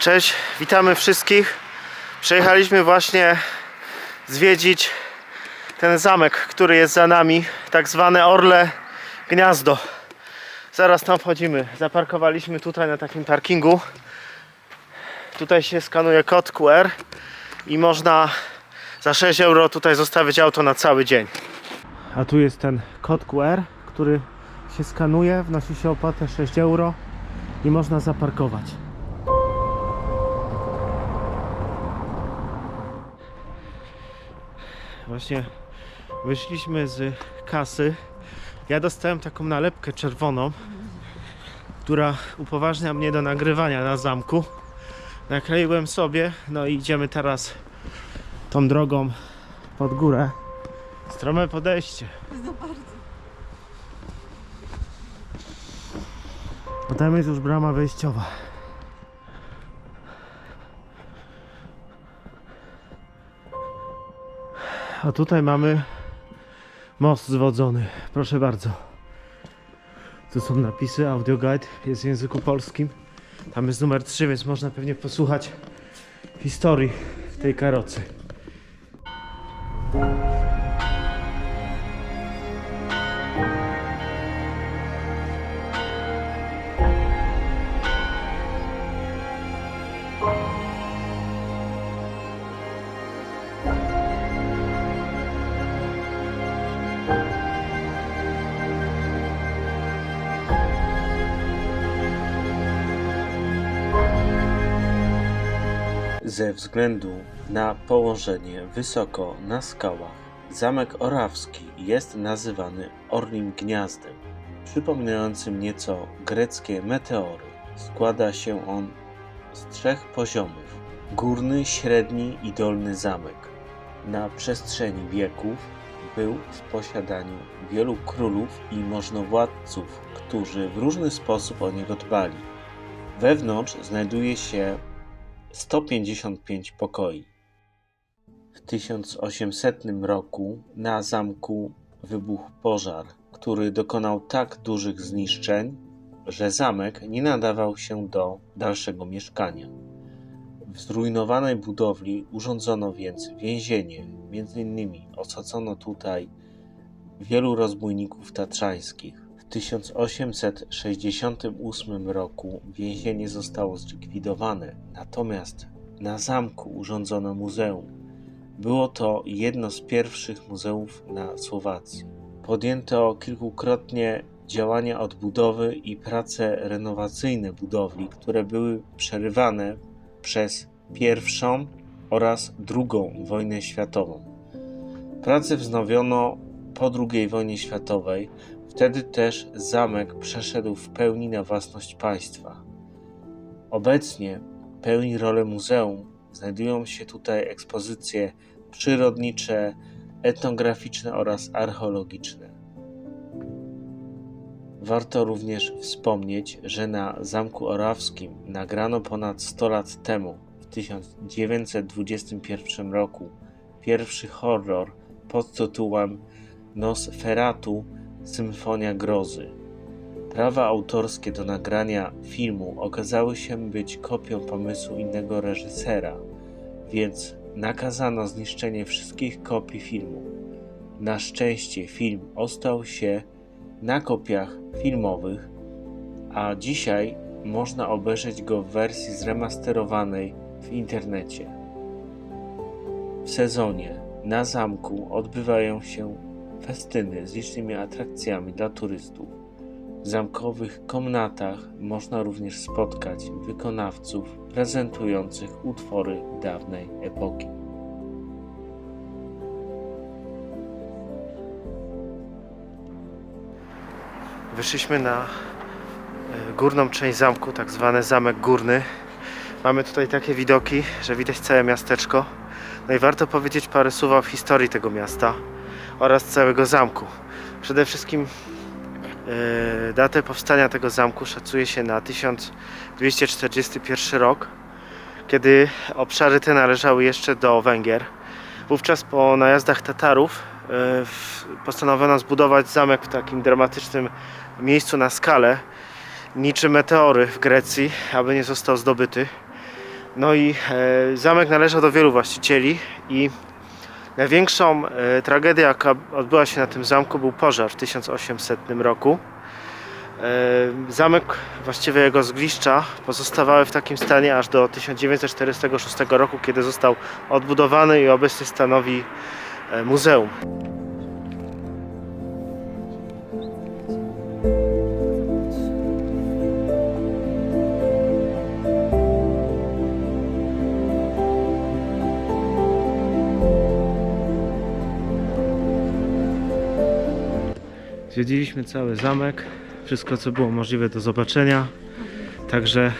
Cześć, witamy wszystkich. Przyjechaliśmy właśnie zwiedzić ten zamek, który jest za nami, tak zwane Orle Gniazdo. Zaraz tam wchodzimy. Zaparkowaliśmy tutaj na takim parkingu. Tutaj się skanuje kod QR i można za 6 euro tutaj zostawić auto na cały dzień. A tu jest ten kod QR, który się skanuje, wnosi się opłatę 6 euro i można zaparkować. Właśnie wyszliśmy z kasy. Ja dostałem taką nalepkę czerwoną, która upoważnia mnie do nagrywania na zamku. Nakleiłem sobie, no i idziemy teraz tą drogą pod górę. Strome podejście. Tam jest już brama wejściowa. A tutaj mamy most zwodzony. Proszę bardzo. Tu są napisy, audio guide jest w języku polskim. Tam jest numer 3, więc można pewnie posłuchać historii tej karocy. Ze względu na położenie wysoko na skałach, zamek Orawski jest nazywany Orlim Gniazdem, przypominającym nieco greckie meteory. Składa się on z trzech poziomów: górny, średni i dolny zamek. Na przestrzeni wieków był w posiadaniu wielu królów i możnowładców, którzy w różny sposób o niego dbali. Wewnątrz znajduje się 155 pokoi. W 1800 roku na zamku wybuchł pożar, który dokonał tak dużych zniszczeń, że zamek nie nadawał się do dalszego mieszkania. W zrujnowanej budowli urządzono więc więzienie, między innymi osadzono tutaj wielu rozbójników tatrzańskich. W 1868 roku więzienie zostało zlikwidowane, natomiast na zamku urządzono muzeum. Było to jedno z pierwszych muzeów na Słowacji. Podjęto kilkukrotnie działania odbudowy i prace renowacyjne budowli, które były przerywane przez pierwszą oraz drugą wojnę światową. Prace wznowiono po II wojnie światowej, Wtedy też zamek przeszedł w pełni na własność państwa. Obecnie pełni rolę muzeum. Znajdują się tutaj ekspozycje przyrodnicze, etnograficzne oraz archeologiczne. Warto również wspomnieć, że na Zamku Orawskim nagrano ponad 100 lat temu, w 1921 roku, pierwszy horror pod tytułem Nosferatu Symfonia Grozy. Prawa autorskie do nagrania filmu okazały się być kopią pomysłu innego reżysera, więc nakazano zniszczenie wszystkich kopii filmu. Na szczęście film ostał się na kopiach filmowych, a dzisiaj można obejrzeć go w wersji zremasterowanej w internecie. W sezonie na zamku odbywają się festyny z licznymi atrakcjami dla turystów. W zamkowych komnatach można również spotkać wykonawców prezentujących utwory dawnej epoki. Wyszliśmy na e, górną część zamku, tak zwany zamek górny. Mamy tutaj takie widoki, że widać całe miasteczko. No i warto powiedzieć parę słów o historii tego miasta oraz całego zamku. Przede wszystkim e, datę powstania tego zamku szacuje się na 1241 rok, kiedy obszary te należały jeszcze do Węgier. Wówczas po najazdach Tatarów w- postanowiono zbudować zamek w takim dramatycznym miejscu na skalę, niczym meteory w Grecji, aby nie został zdobyty. No i e, zamek należał do wielu właścicieli i największą e, tragedią, jaka odbyła się na tym zamku, był pożar w 1800 roku. E, Zamek, właściwie jego zgliszcza, pozostawały w takim stanie aż do 1946 roku, kiedy został odbudowany i obecnie stanowi e, muzeum. Zwiedziliśmy cały zamek, wszystko co było możliwe do zobaczenia. Także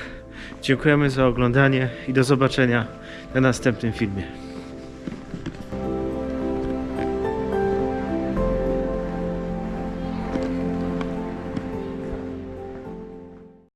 dziękujemy za oglądanie i do zobaczenia na następnym filmie.